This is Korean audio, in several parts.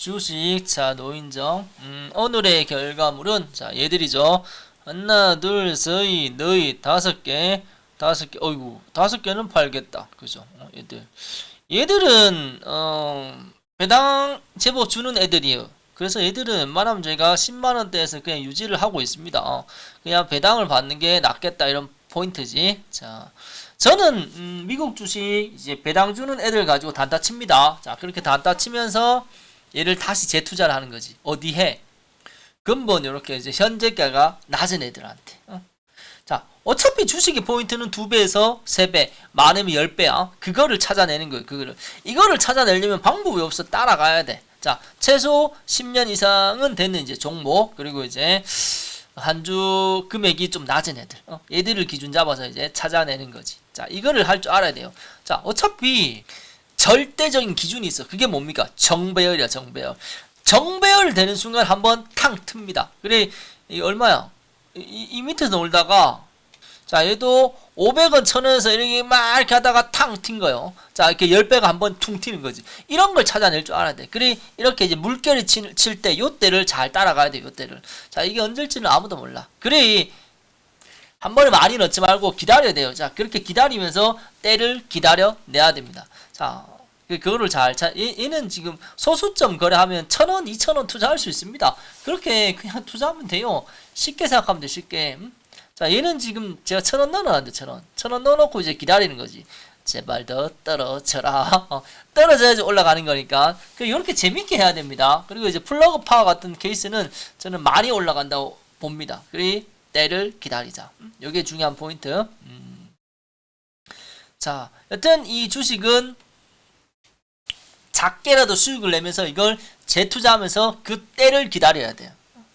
주식. 자 노인정. 음, 오늘의 결과물은 자 얘들이죠. 하나 둘셋 너희 다섯 개. 다섯 개 어이구 다섯 개는 팔겠다. 그죠? 어, 얘들. 얘들은 어 배당 제보 주는 애들이에요. 그래서 얘들은 말하면 저희가 10만 원대에서 그냥 유지를 하고 있습니다. 어, 그냥 배당을 받는 게 낫겠다 이런 포인트지. 자 저는 음, 미국 주식 이제 배당 주는 애들 가지고 단타 칩니다. 자 그렇게 단타 치면서 얘를 다시 재투자를 하는 거지. 어디에? 근본 이렇게 이제 현재가가 낮은 애들한테. 어? 자, 어차피 주식의 포인트는 두 배에서 세 배, 많으면 열 배야. 그거를 찾아내는 거예요. 그거를 이거를 찾아내려면 방법이 없어. 따라가야 돼. 자, 최소 10년 이상은 되는 이제 종목 그리고 이제 한 주 금액이 좀 낮은 애들, 어? 얘들을 기준 잡아서 이제 찾아내는 거지. 자, 이거를 할 줄 알아야 돼요. 자, 어차피 절대적인 기준이 있어. 그게 뭡니까? 정배열이야, 정배열. 정배열 되는 순간 한번 탕 틉니다. 그래, 이 얼마야? 이, 이- 이 밑에서 놀다가, 자, 얘도 500원, 1000원에서 이렇게 막 이렇게 하다가 탕 튄 거요. 자, 이렇게 10배가 한번 퉁 튀는 거지. 이런 걸 찾아낼 줄 알아야 돼. 그래, 이렇게 이제 물결이 칠 때, 요 때를 잘 따라가야 돼, 요 때를. 자, 이게 언제일지는 아무도 몰라. 그래, 한 번에 많이 넣지 말고 기다려야 돼요. 자, 그렇게 기다리면서 때를 기다려 내야 됩니다. 자, 그- 그거를 잘, 자, 얘, 얘는 지금 소수점 거래하면 천 원, 이천 원 투자할 수 있습니다. 그렇게 그냥 투자하면 돼요. 쉽게 생각하면 돼, 쉽게. 음? 자, 얘는 지금 제가 천 원 넣어놨는데, 천 원. 천 원 넣어놓고 이제 기다리는 거지. 제발 더 떨어져라. 어, 떨어져야지 올라가는 거니까. 그 이렇게 재밌게 해야 됩니다. 그리고 이제 플러그 파워 같은 케이스는 저는 많이 올라간다고 봅니다. 그리 때를 기다리자. 음, 이게 중요한 포인트. 음. 자, 여튼 이 주식은 작게라도 수익을 내면서 이걸 재투자하면서 그 때를 기다려야 돼요.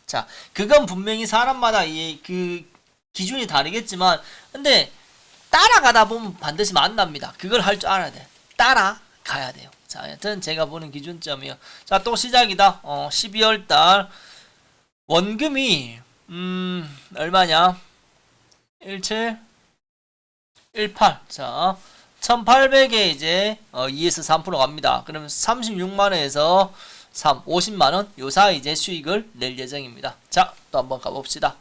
자, 그건 분명히 사람마다 이 그 기준이 다르겠지만, 근데 따라가다 보면 반드시 만납니다. 그걸 할 줄 알아야 돼. 따라가야 돼요. 자, 여튼 제가 보는 기준점이요. 자, 또 시작이다. 어, 12월 달 원금이 음, 얼마냐? 17 18. 자, 1800에 이제 어, 2에서 3% 갑니다. 그러면 36만 원에서 3, 50만 원 요 사이 이제 수익을 낼 예정입니다. 자, 또 한번 가봅시다.